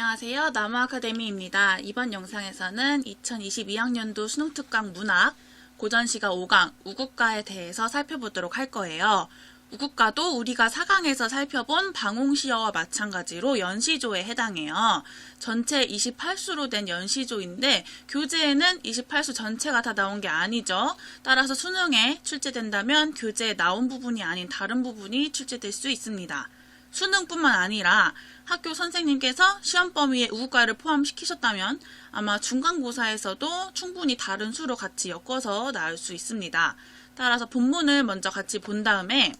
안녕하세요. 나무아카데미입니다. 이번 영상에서는 2022학년도 수능특강 문학 고전시가 5강 우국가에 대해서 살펴보도록 할 거예요. 우국가도 우리가 4강에서 살펴본 방홍시어와 마찬가지로 연시조에 해당해요. 전체 28수로 된 연시조인데 교재에는 28수 전체가 다 나온 게 아니죠. 따라서 수능에 출제된다면 교재에 나온 부분이 아닌 다른 부분이 출제될 수 있습니다. 수능뿐만 아니라 학교 선생님께서 시험 범위에 우국가를 포함시키셨다면 아마 중간고사에서도 충분히 다른 수로 같이 엮어서 나올 수 있습니다. 따라서 본문을 먼저 같이 본 다음에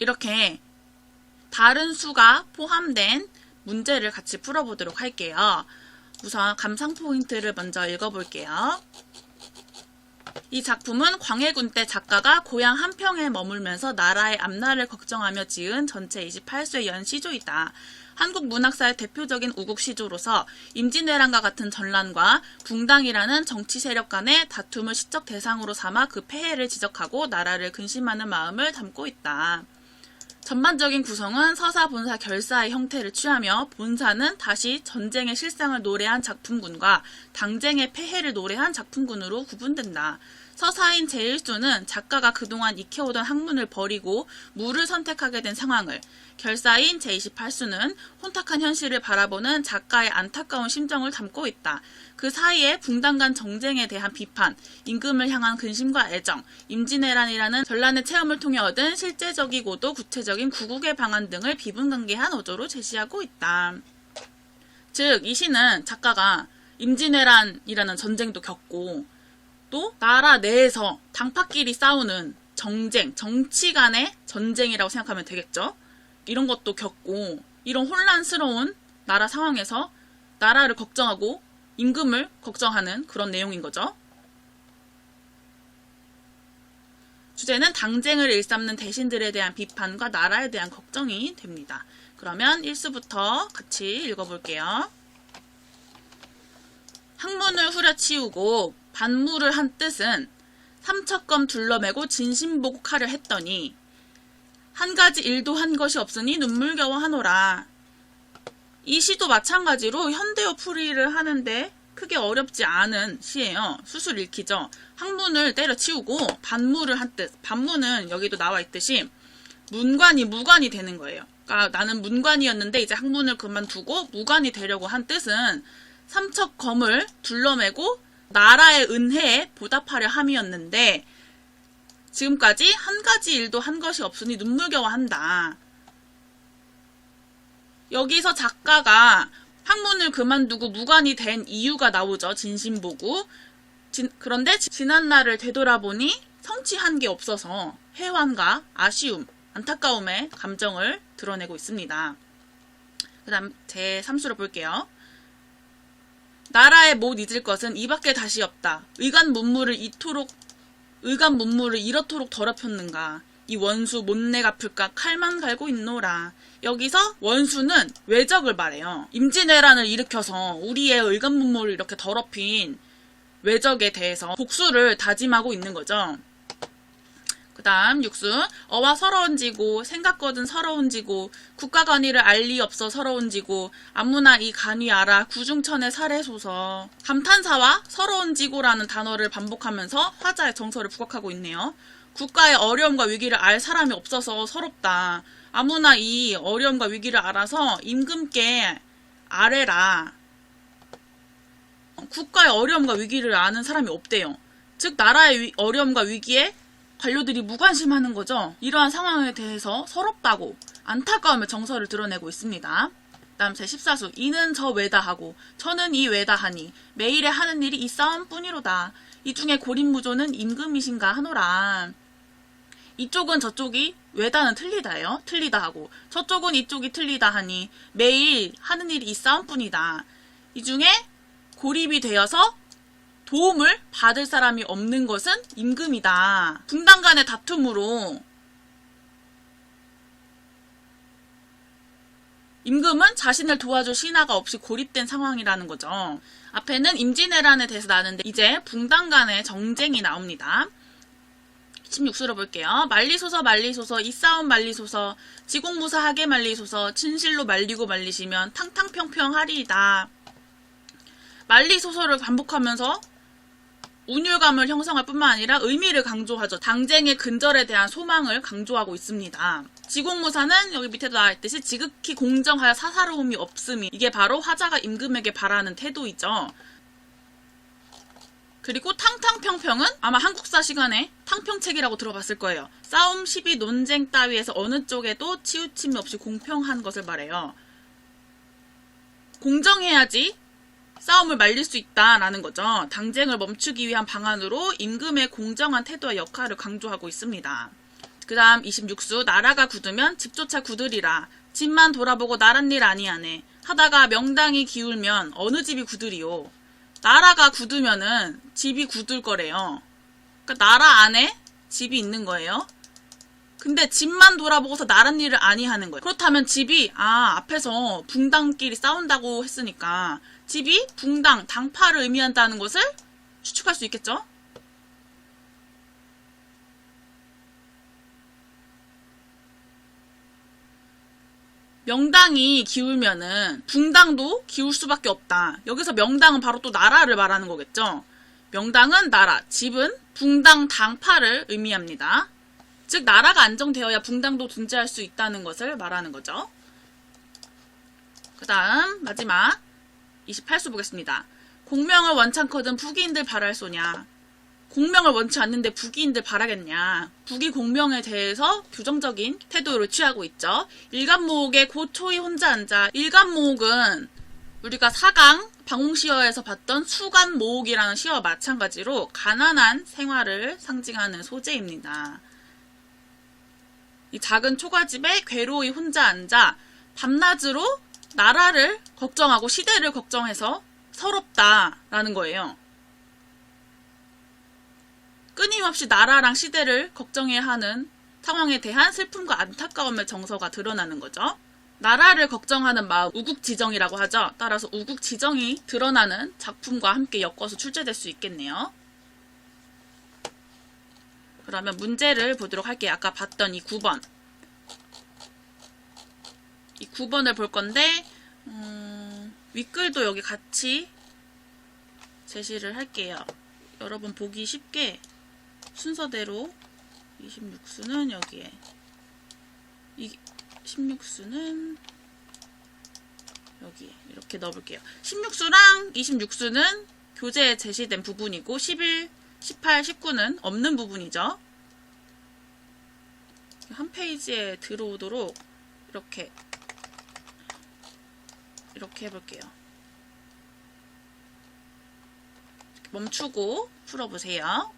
이렇게 다른 수가 포함된 문제를 같이 풀어보도록 할게요. 우선 감상 포인트를 먼저 읽어볼게요. 이 작품은 광해군 때 작가가 고향 한평에 머물면서 나라의 앞날을 걱정하며 지은 전체 28쇄 연시조이다. 한국 문학사의 대표적인 우국 시조로서 임진왜란과 같은 전란과 붕당이라는 정치 세력 간의 다툼을 시적 대상으로 삼아 그 폐해를 지적하고 나라를 근심하는 마음을 담고 있다. 전반적인 구성은 서사, 본사, 결사의 형태를 취하며 본사는 다시 전쟁의 실상을 노래한 작품군과 당쟁의 폐해를 노래한 작품군으로 구분된다. 서사인 제1수는 작가가 그동안 익혀오던 학문을 버리고 무를 선택하게 된 상황을, 결사인 제28수는 혼탁한 현실을 바라보는 작가의 안타까운 심정을 담고 있다. 그 사이에 붕당 간 정쟁에 대한 비판, 임금을 향한 근심과 애정, 임진왜란이라는 전란의 체험을 통해 얻은 실제적이고도 구체적인 구국의 방안 등을 비분관계한 어조로 제시하고 있다. 즉, 이 시는 작가가 임진왜란이라는 전쟁도 겪고 또 나라 내에서 당파끼리 싸우는 정쟁, 정치 간의 전쟁이라고 생각하면 되겠죠. 이런 것도 겪고 이런 혼란스러운 나라 상황에서 나라를 걱정하고 임금을 걱정하는 그런 내용인 거죠. 주제는 당쟁을 일삼는 대신들에 대한 비판과 나라에 대한 걱정이 됩니다. 그러면 1수부터 같이 읽어볼게요. 학문을 후려치우고 반무를 한 뜻은 삼척검 둘러매고 진심보국하려 했더니 한 가지 일도 한 것이 없으니 눈물겨워 하노라. 이 시도 마찬가지로 현대어 풀이를 하는데 크게 어렵지 않은 시예요. 수술 읽히죠. 학문을 때려치우고 반무를 한 뜻. 반무는 여기도 나와 있듯이 문관이 무관이 되는 거예요. 그러니까 나는 문관이었는데 이제 학문을 그만두고 무관이 되려고 한 뜻은 삼척검을 둘러매고 나라의 은혜에 보답하려 함이었는데 지금까지 한 가지 일도 한 것이 없으니 눈물겨워 한다. 여기서 작가가 학문을 그만두고 무관이 된 이유가 나오죠. 진심보고. 진- 그런데 지- 지난 날을 되돌아보니 성취한 게 없어서 해환과 아쉬움, 안타까움의 감정을 드러내고 있습니다. 그 다음 제 3수로 볼게요. 나라에 못 잊을 것은 이밖에 다시 없다. 의간 문물을 이토록 의간 문물을 이렇도록 더럽혔는가. 이 원수 못내 갚을까 칼만 갈고 있노라. 여기서 원수는 외적을 말해요. 임진왜란을 일으켜서 우리의 의간 문물을 이렇게 더럽힌 외적에 대해서 복수를 다짐하고 있는 거죠. 그 다음 육수 어와 서러운 지고 생각거든 서러운 지고 국가관위를 알리 없어 서러운 지고 아무나 이 간위 알아 구중천의 살해소서 감탄사와 서러운 지고라는 단어를 반복하면서 화자의 정서를 부각하고 있네요. 국가의 어려움과 위기를 알 사람이 없어서 서럽다. 아무나 이 어려움과 위기를 알아서 임금께 아래라. 국가의 어려움과 위기를 아는 사람이 없대요. 즉 나라의 위- 어려움과 위기에 관료들이 무관심하는 거죠. 이러한 상황에 대해서 서럽다고 안타까움의 정서를 드러내고 있습니다. 다음 제 14수 이는 저 외다 하고 저는 이 외다 하니 매일에 하는 일이 이 싸움뿐이로다. 이 중에 고린무조는 임금이신가 하노라. 이쪽은 저쪽이 외다는 틀리다예요. 틀리다 하고 저쪽은 이쪽이 틀리다 하니 매일 하는 일이 이 싸움뿐이다. 이 중에 고립이 되어서 도움을 받을 사람이 없는 것은 임금이다. 분당 간의 다툼으로 임금은 자신을 도와줄 신하가 없이 고립된 상황이라는 거죠. 앞에는 임진왜란에 대해서 나는데 이제 붕당 간의 정쟁이 나옵니다. 16수로 볼게요. 말리소서 말리소서 이 싸움 말리소서 지공무사하게 말리소서 진실로 말리고 말리시면 탕탕평평 하리이다. 말리소서를 반복하면서 운율감을 형성할 뿐만 아니라 의미를 강조하죠. 당쟁의 근절에 대한 소망을 강조하고 있습니다. 지공무사는 여기 밑에도 나와 있듯이 지극히 공정하여 사사로움이 없음이 이게 바로 화자가 임금에게 바라는 태도이죠. 그리고 탕탕평평은 아마 한국사 시간에 탕평책이라고 들어봤을 거예요. 싸움, 시비, 논쟁 따위에서 어느 쪽에도 치우침이 없이 공평한 것을 말해요. 공정해야지 싸움을 말릴 수 있다라는 거죠. 당쟁을 멈추기 위한 방안으로 임금의 공정한 태도와 역할을 강조하고 있습니다. 그 다음 26수 나라가 굳으면 집조차 굳으리라. 집만 돌아보고 나란 일 아니하네. 하다가 명당이 기울면 어느 집이 굳으리요? 나라가 굳으면은 집이 굳을 거래요. 그러니까 나라 안에 집이 있는 거예요 근데 집만 돌아보고서 나란 일을 아니 하는 거예요 그렇다면 집이 아 앞에서 붕당끼리 싸운다고 했으니까 집이 붕당 당파를 의미한다는 것을 추측할 수 있겠죠 명당이 기울면은 붕당도 기울 수밖에 없다. 여기서 명당은 바로 또 나라를 말하는 거겠죠. 명당은 나라, 집은 붕당 당파를 의미합니다. 즉 나라가 안정되어야 붕당도 존재할 수 있다는 것을 말하는 거죠. 그 다음 마지막 28수 보겠습니다. 공명을 원창거든 북이인들 바랄 소냐. 공명을 원치 않는데 북이인들 바라겠냐. 북이 공명에 대해서 부정적인 태도를 취하고 있죠. 일간모옥에 고초히 혼자 앉아. 일간모옥은 우리가 사강 방홍시어에서 봤던 수간모옥이라는 시어와 마찬가지로 가난한 생활을 상징하는 소재입니다. 이 작은 초가집에 괴로이 혼자 앉아 밤낮으로 나라를 걱정하고 시대를 걱정해서 서럽다라는 거예요. 끊임없이 나라랑 시대를 걱정해야 하는 상황에 대한 슬픔과 안타까움의 정서가 드러나는 거죠. 나라를 걱정하는 마음, 우국지정이라고 하죠. 따라서 우국지정이 드러나는 작품과 함께 엮어서 출제될 수 있겠네요. 그러면 문제를 보도록 할게요. 아까 봤던 이 9번. 이 9번을 볼 건데, 음, 윗글도 여기 같이 제시를 할게요. 여러분 보기 쉽게 순서대로 26수는 여기에 이 16수는 여기에 이렇게 넣어볼게요. 16수랑 26수는 교재에 제시된 부분이고 11, 18, 19는 없는 부분이죠. 한 페이지에 들어오도록 이렇게 이렇게 해볼게요. 멈추고 풀어보세요.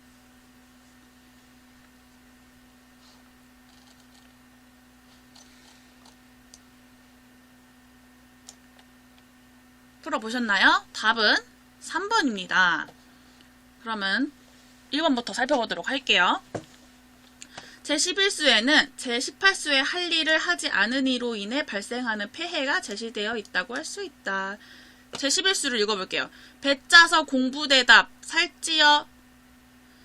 풀어보셨나요? 답은 3번입니다. 그러면 1번부터 살펴보도록 할게요. 제11수에는 제18수의 할 일을 하지 않은 이로 인해 발생하는 폐해가 제시되어 있다고 할 수 있다. 제11수를 읽어볼게요. 배짜서 공부대답, 살찌어,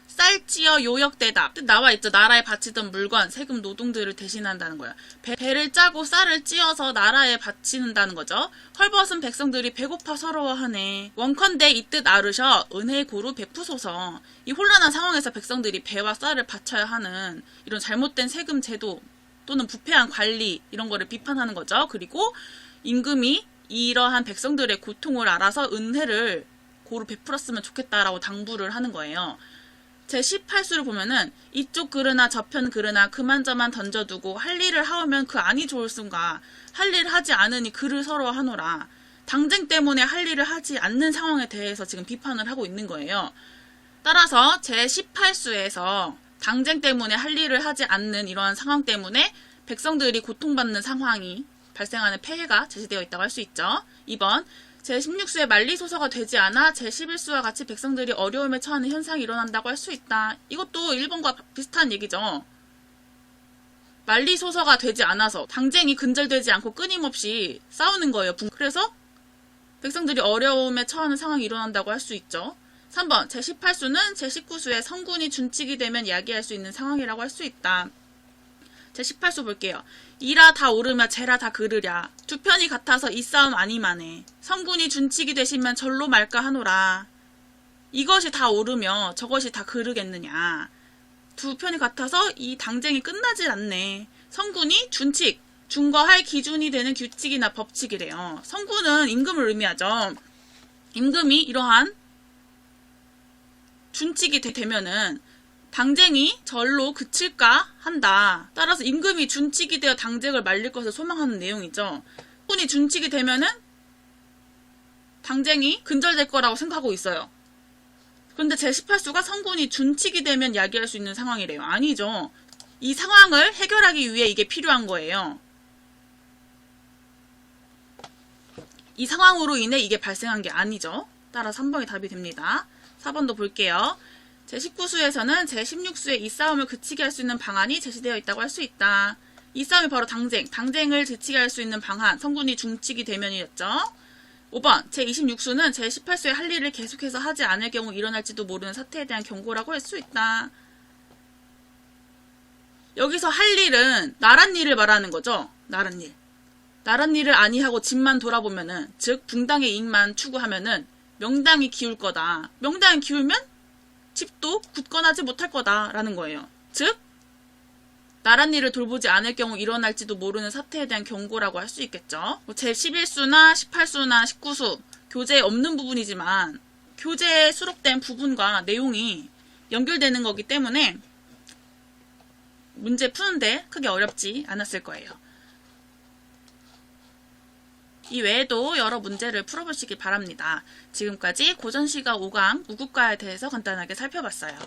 쌀찌어 요역대답. 뜻 나와 있죠. 나라에 바치던 물건, 세금, 노동들을 대신한다는 거야. 배, 배를 짜고 쌀을 찌어서 나라에 바치는다는 거죠. 헐벗은 백성들이 배고파 서러워하네. 원컨대 이 뜻 아르셔 은혜 고루 베푸소서. 이 혼란한 상황에서 백성들이 배와 쌀을 바쳐야 하는 이런 잘못된 세금 제도 또는 부패한 관리 이런 거를 비판하는 거죠. 그리고 임금이 이러한 백성들의 고통을 알아서 은혜를 고루 베풀었으면 좋겠다라고 당부를 하는 거예요. 제 18수를 보면은 이쪽 그르나 저편 그르나 그만저만 던져두고 할 일을 하오면 그 안이 좋을 순가 할 일을 하지 않으니 그를 서로 하노라 당쟁 때문에 할 일을 하지 않는 상황에 대해서 지금 비판을 하고 있는 거예요. 따라서 제 18수에서 당쟁 때문에 할 일을 하지 않는 이러한 상황 때문에 백성들이 고통받는 상황이 발생하는 폐해가 제시되어 있다고 할 수 있죠. 2번 제16수의 만리소서가 되지 않아 제11수와 같이 백성들이 어려움에 처하는 현상이 일어난다고 할 수 있다. 이것도 1번과 비슷한 얘기죠. 만리소서가 되지 않아서 당쟁이 근절되지 않고 끊임없이 싸우는 거예요. 그래서 백성들이 어려움에 처하는 상황이 일어난다고 할 수 있죠. 3번 제18수는 제19수의 성군이 준칙이 되면 이야기할 수 있는 상황이라고 할 수 있다. 제 18수 볼게요. 이라 다 오르며 제라 다 그르랴. 두 편이 같아서 이 싸움 아니마네. 성군이 준칙이 되시면 절로 말까 하노라. 이것이 다 오르며 저것이 다 그르겠느냐. 두 편이 같아서 이 당쟁이 끝나질 않네. 성군이 준칙, 준거할 기준이 되는 규칙이나 법칙이래요. 성군은 임금을 의미하죠. 임금이 이러한 준칙이 되- 되면은 당쟁이 절로 그칠까 한다. 따라서 임금이 준칙이 되어 당쟁을 말릴 것을 소망하는 내용이죠. 성군이 준칙이 되면은 당쟁이 근절될 거라고 생각하고 있어요. 그런데 제18수가 성군이 준칙이 되면 야기할 수 있는 상황이래요. 아니죠. 이 상황을 해결하기 위해 이게 필요한 거예요. 이 상황으로 인해 이게 발생한 게 아니죠. 따라 3번이 답이 됩니다. 4번도 볼게요. 제19수에서는 제16수의 이 싸움을 그치게 할 수 있는 방안이 제시되어 있다고 할 수 있다. 이 싸움이 바로 당쟁, 당쟁을 제치게 할 수 있는 방안, 성군이 중칙이 되면이었죠. 5번, 제26수는 제18수의 할 일을 계속해서 하지 않을 경우 일어날지도 모르는 사태에 대한 경고라고 할 수 있다. 여기서 할 일은 나란 일을 말하는 거죠. 나란 일. 나란 일을 아니하고 집만 돌아보면은, 즉, 붕당의 이익만 추구하면은, 명당이 기울 거다. 명당이 기울면, 집도 굳건하지 못할 거다라는 거예요. 즉, 나란 일을 돌보지 않을 경우 일어날지도 모르는 사태에 대한 경고라고 할 수 있겠죠. 뭐 제11수나 18수나 19수, 교재에 없는 부분이지만, 교재에 수록된 부분과 내용이 연결되는 거기 때문에, 문제 푸는데 크게 어렵지 않았을 거예요. 이 외에도 여러 문제를 풀어보시기 바랍니다. 지금까지 고전시가 5강 우국가에 대해서 간단하게 살펴봤어요.